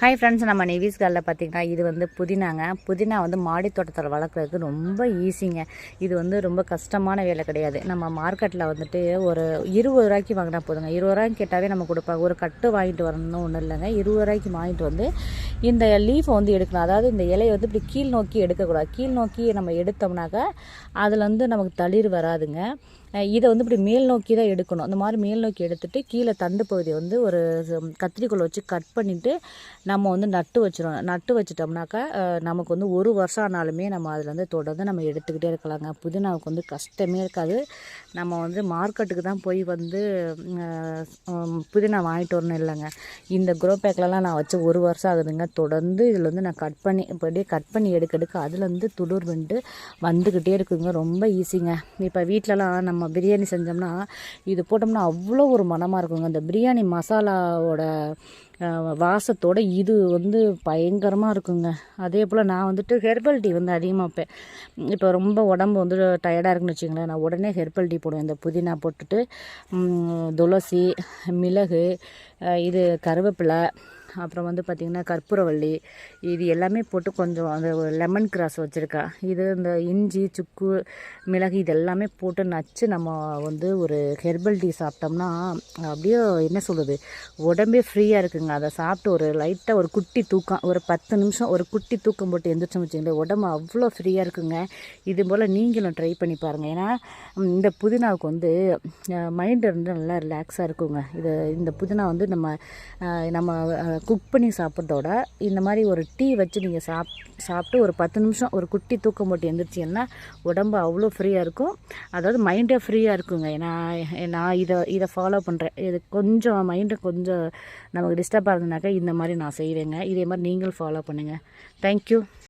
Hi friends நம்ம Nevis காலில் பார்த்தீங்கன்னா இது வந்து புதினாங்க. புதினா வந்து மாடி தோட்டத்தில் வளர்க்குறதுக்கு ரொம்ப ஈஸிங்க இது வந்து ரொம்ப கஷ்டமான வேலை கிடையாது. நம்ம மார்க்கெட்டில் வந்துட்டு ஒரு இருபது ரூபாய்க்கு வாங்கினா போதுங்க. இருபது ரூபாய்க்கு கேட்டாவே நம்ம கொடுப்பாங்க ஒரு கட்டு வாங்கிட்டு வரணும்னு ஒன்றும் இல்லைங்க. இருபது ரூபாய்க்கு வாங்கிட்டு வந்து இந்த லீஃபை வந்து எடுக்கணும். அதாவது இந்த இலையை வந்து இப்படி கீழ் நோக்கி எடுக்கக்கூடாது. கீழ் நோக்கி நம்ம எடுத்தோம்னாக்கா அதில் வந்து நமக்கு தளிர் வராதுங்க. இதை வந்து இப்படி மேல் நோக்கி தான் எடுக்கணும். அந்த மாதிரி மேல் நோக்கி எடுத்துகிட்டு கீழே தண்டு பகுதியை வந்து ஒரு கத்திரிக்கோள் வச்சு கட் பண்ணிவிட்டு நம்ம வந்து நட்டு வச்சிடணும். நட்டு வச்சிட்டோம்னாக்கா நமக்கு வந்து ஒரு வருஷம் ஆனாலுமே நம்ம அதில் வந்து தொடர்ந்து நம்ம எடுத்துக்கிட்டே இருக்கலாங்க. புதினாவுக்கு வந்து கஷ்டமே இருக்காது. நம்ம வந்து மார்க்கெட்டுக்கு தான் போய் வந்து புதினா வாங்கிட்டு வரணும் இல்லைங்க. இந்த க்ரோ பேக்லலாம் நான் வச்சு ஒரு வருஷம் ஆகுதுங்க. தொடர்ந்து இதில் வந்து நான் கட் பண்ணி இப்போ அப்படியே கட் பண்ணி எடுக்க எடுக்க அதுலேருந்து துளிர் வந்துட்டு வந்துக்கிட்டே இருக்குங்க. ரொம்ப ஈஸிங்க இப்போ வீட்டிலலாம் நம்ம நம்ம பிரியாணி செஞ்சோம்னா இது போட்டோம்னா அவ்வளோ ஒரு மணமாக இருக்குங்க. இந்த பிரியாணி மசாலாவோட வாசத்தோடு வாசத்தோட இது வந்து பயங்கரமாக இருக்குங்க. அதே போல் நான் வந்துட்டு ஹெர்பல் டீ வந்து அதிகமாக வைப்பேன். இப்போ ரொம்ப உடம்பு வந்து டயர்டாக இருக்குன்னு வச்சுங்களேன் நான் உடனே ஹெர்பல் டீ போடுவேன். இந்த புதினா போட்டுட்டு துளசி மிளகு இது கருவேப்பிலை அப்புறம் வந்து பார்த்திங்கன்னா கற்பூரவள்ளி இது எல்லாமே போட்டு கொஞ்சம் அந்த லெமன் கிராஸ் வச்சுருக்கா. இது இந்த இஞ்சி சுக்கு மிளகு இது எல்லாமே போட்டு நச்சு நம்ம வந்து ஒரு ஹெர்பல் டீ சாப்பிட்டோம்னா அப்படியே என்ன சொல்கிறது உடம்பே ஃப்ரீயாக இருக்குங்க. அதை சாப்பிட்டு ஒரு லைட்டாக ஒரு குட்டி தூக்கம் ஒரு பத்து நிமிஷம் ஒரு குட்டி தூக்கம் போட்டு எந்திரிச்சோம் வச்சுங்களேன் உடம்பு அவ்வளோ ஃப்ரீயாக இருக்குங்க. இது போல் நீங்களும் ட்ரை பண்ணி பாருங்கள் ஏன்னா இந்த புதினாவுக்கு வந்து மைண்டு வந்து நல்லா ரிலாக்ஸாக இருக்குங்க. இது இந்த புதினா வந்து நம்ம நம்ம குக் பண்ணி சாப்பிட்றதோட இந்த மாதிரி ஒரு டீ வச்சு நீங்கள் சாப் சாப்பிட்டு ஒரு பத்து நிமிஷம் ஒரு குட்டி தூக்கம் போட்டு எழுந்திரிச்சிங்கன்னா உடம்பு அவ்வளோ ஃப்ரீயாக இருக்கும். அதாவது மைண்டே ஃப்ரீயாக இருக்குங்க. நான் நான் இதை இதை ஃபாலோ பண்ணுறேன் இது கொஞ்சம் மைண்டு கொஞ்சம் நமக்கு டிஸ்டர்பாக இருந்ததுனாக்கா இந்த மாதிரி நான் செய்வேங்க. இதே மாதிரி நீங்களும் ஃபாலோ பண்ணுங்கள் தேங்க்யூ